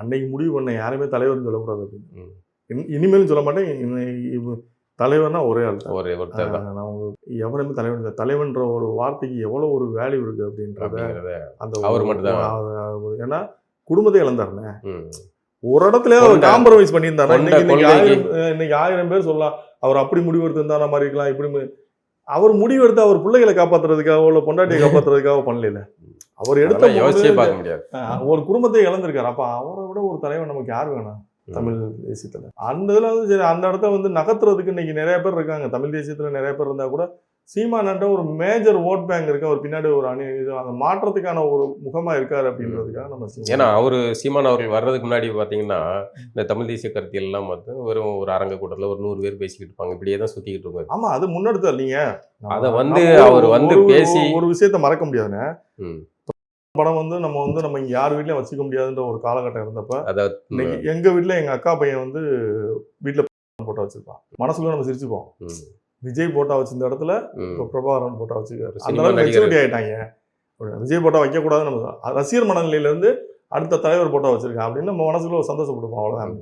அன்னைக்கு முடிவு பண்ண யாருமே தலைவர்னு சொல்லக்கூடாது அப்படின்னு. இனிமேலும் சொல்ல மாட்டேன். தலைவர்னா ஒரே ஆள். ஒரு ஒருத்தர் நான் எவனுமே தலைவன். தலைவன்ற ஒரு வார்த்தைக்கு எவ்வளோ ஒரு வேல்யூ இருக்கு அப்படின்றத அந்த அவர் மட்டும்தான். ஏன்னா குடும்பத்தை இழந்தாருண்ணே. ஒரு இடத்துல காம்ப்ரமைஸ் பண்ணியிருந்தாரு இன்னைக்கு ஆயிரம் இன்னைக்கு ஆயிரம் பேர் சொல்லலாம். அவர் அப்படி முடிவெடுத்திருந்தான மாதிரி இருக்கலாம். இப்படி அவர் முடிவெடுத்து அவர் பிள்ளைகளை காப்பாத்துறதுக்காக இல்ல பொண்டாட்டியை காப்பாத்துறதுக்காக பண்ணல அவர் எடுத்த யோசிச்சே பார்க்க முடியாது. ஒரு குடும்பத்தை இழந்திருக்காரு. அப்ப அவரை விட ஒரு தலைவன் நமக்கு யார் வேணும். தமிழ் தேசியத்துல. அந்த இதுல வந்து சரி அந்த இடத்த வந்து நகர்த்துறதுக்கு இன்னைக்கு நிறைய பேர் இருக்காங்க. தமிழ் தேசியத்துல நிறைய பேர் இருந்தா கூட சீமானன்ற ஒரு மேஜர் ஓட் பேங்க் இருக்கு. அவர் பின்னாடி ஒரு அணி இது அந்த மாற்றத்துக்கான ஒரு முகமா இருக்காரு அப்படின்றதுக்காக நம்ம ஏன்னா அவர் சீமான் அவர்கள் வர்றதுக்கு முன்னாடி பார்த்தீங்கன்னா இந்த தமிழ் தேசிய கருத்தியல் எல்லாம் வந்து வெறும் ஒரு அரங்க கூட்டத்தில் ஒரு நூறு பேர் பேசிக்கிட்டு இருப்பாங்க. இப்படியே தான் சுற்றிக்கிட்டு இருக்காரு. ஆமா அது முன்னெடுத்து நம்ம- அத வந்து அவர் வந்து பேசி- ஒரு விஷயத்த மறக்க முடியாதுங்க ம். படம் வந்து நம்ம வந்து நம்ம இங்க யார் வீட்லயும் வச்சுக்க முடியாதுன்ற ஒரு காலகட்டம் இருந்தப்ப இன்னைக்கு எங்க வீட்ல எங்க அக்கா பையன் வந்து வீட்ல போட்டோ வச்சிருப்பான் மனசுக்குள்ள நம்ம சிரிச்சுப்போம் விஜய் போட்டோ வச்சிருந்த இடத்துல. இப்போ பிரபாகரன் போட்டோ வச்சுக்காரு அந்த அளவுக்கு. மெச்சூரிட்டி ஆயிட்டாங்க விஜய் போட்டோ வைக்க கூடாதுன்னு நம்ம ரசிகர் மனநிலையில இருந்து அடுத்த தலைவர் போட்டோ வச்சிருக்கேன் அப்படின்னு நம்ம மனசுக்குள்ள ஒரு சந்தோஷப்படுப்போம் அவ்வளவுதான்